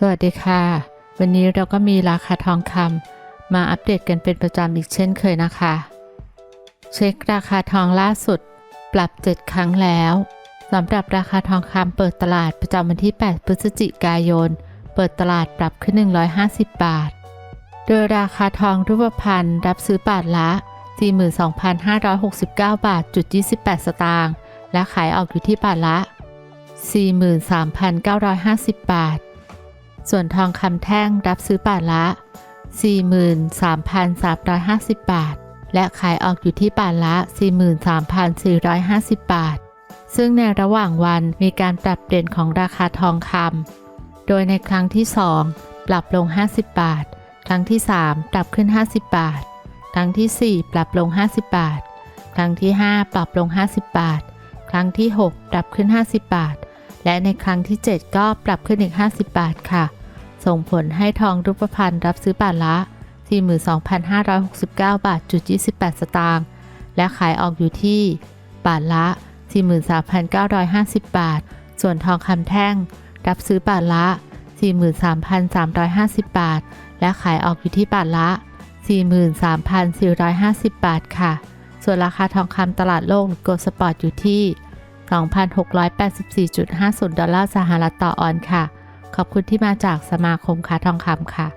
สวัสดีค่ะ วันนี้เราก็มีราคาทองคำมาอัปเดตกันเป็นประจำอีกเช่นเคยนะคะ เช็คราคาทองล่าสุด ปรับ 7 ครั้งแล้วสำหรับราคาทองคำเปิดตลาดประจำวันที่ 8 พฤศจิกายน เปิดตลาดปรับขึ้น 150 บาท โดยราคาทองรูปพรรณรับซื้อบาทละ 42,569 บาทจุด28 สตางค์และขายออกอยู่ที่บาทละ 43,950 บาท ส่วนทองคำแท่งรับซื้อบาทละ 43,350 บาท และขายออกอยู่ที่บาทละ 43,450 บาท ซึ่งในระหว่างวันมีการปรับเปลี่ยนของราคาทองคำ โดยในครั้งที่ 2 ปรับลง 50 บาท ครั้งที่ 3 ปรับขึ้น 50 บาท ครั้งที่ 4 ปรับลง 50 บาท ครั้งที่ 5 ปรับลง 50 บาท ครั้งที่ 6 ปรับขึ้น 50 บาทและในครั้งที่ 7 ก็ปรับขึ้นอีก 50 บาทค่ะ ส่งผลให้ทองรูปพรรณรับซื้อบาทละ 42,569 บาทจุด28 สตางค์และขายออกอยู่ที่ บาทละ 43,950 บาท ส่วนทองคำแท่ง รับซื้อบาทละ 43,350 บาท และขายออกอยู่ที่บาทละ 43,450 บาทค่ะ ส่วนราคาทองคำตลาดโลกหรือโกลสปอร์ตอยู่ที่ 2,684.50 ดอลลาร์สหรัฐต่อออนซ์ค่ะ ขอบคุณที่มาจากสมาคมค้าทองคำค่ะ